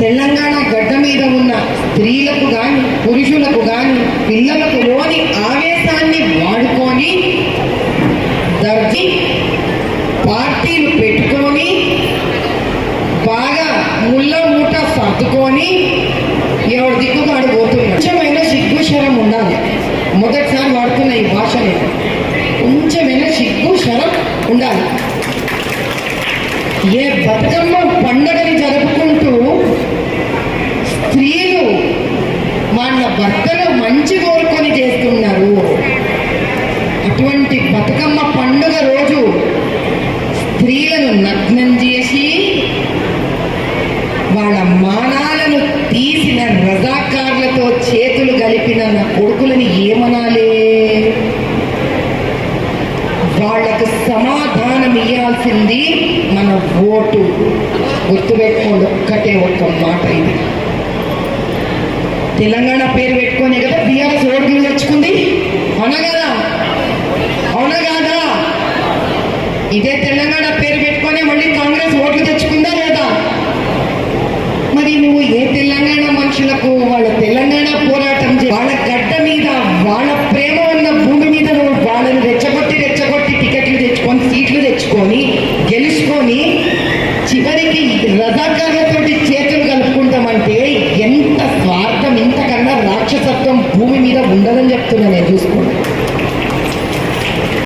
తెలంగాణ గడ్డ మీద ఉన్న స్త్రీలకు గాని పురుషులకు గాని పిల్లలకు లోని ఆవేశాన్ని వాడుకొని దర్జీ పార్టీలు పెట్టుకొని బాగా ముళ్ళ మూట సర్దుకొని ఎవరి దిక్కుగాడు పోతున్నాడు కొంచెమైనా సిగ్గు శరం ఉండాలి. మొదటిసారి వాడుతున్న ఈ భాషని కొంచెమైనా సిగ్గు శరం ఉండాలి. ఏ బతుకమ్మ పండగ భర్తలు మంచి కోరుకొని చేస్తున్నారు. అటువంటి బతుకమ్మ పండుగ రోజు స్త్రీలను నగ్నం చేసి వాళ్ళ మానాలను తీసిన రజాకార్లతో చేతులు కలిపిన నా కొడుకులని ఏమనాలే? వాళ్ళకు సమాధానం ఇవ్వాల్సింది మన ఓటు. గుర్తుపెట్టుకోండి ఒక్కటే ఒక్క మాట ఇది. తెలంగాణ పేరు పెట్టుకునే కదా బీఆర్ఎస్ ఓట్లు తెచ్చుకుంది? అవునా కదా? అవునా కాదా? ఇదే తెలంగాణ పేరు పెట్టుకొని మళ్ళీ కాంగ్రెస్ ఓట్లు తెచ్చుకుందా లేదా? మరి నువ్వు ఏ తెలంగాణ మనుషులకు వాళ్ళ తెలంగాణ పోరాటం వాళ్ళ గడ్డ మీద వాళ్ళ ప్రేమ ఉన్న భూమి మీద నువ్వు వాళ్ళని రెచ్చగొట్టి రెచ్చగొట్టి టికెట్లు తెచ్చుకొని సీట్లు తెచ్చుకొని గెలుచుకొని చివరికి రజాకారులతోటి Jack Tulen at this point.